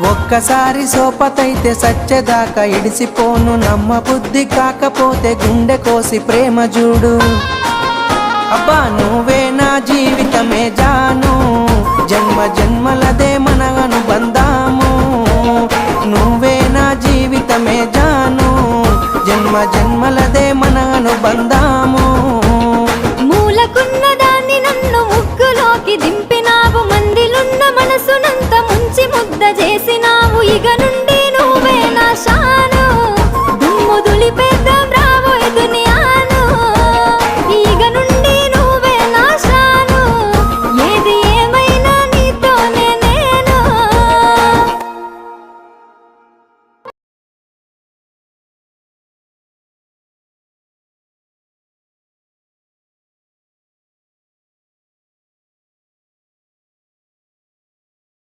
ఒక్కసారి సోపతైతే సచ్చేదాకా ఇడిసిపోను నమ్మ బుద్ధి కాకపోతే గుండె కోసి ప్రేమ చూడు. అబ్బా నువ్వే నా జీవితమే జాను. జన్మ జన్మలదే మన అనుబంధాము. నువ్వే నా జీవితమే జాను. జన్మ జన్మలదే మన ముగ్గులోకి చేసినావు ఇగను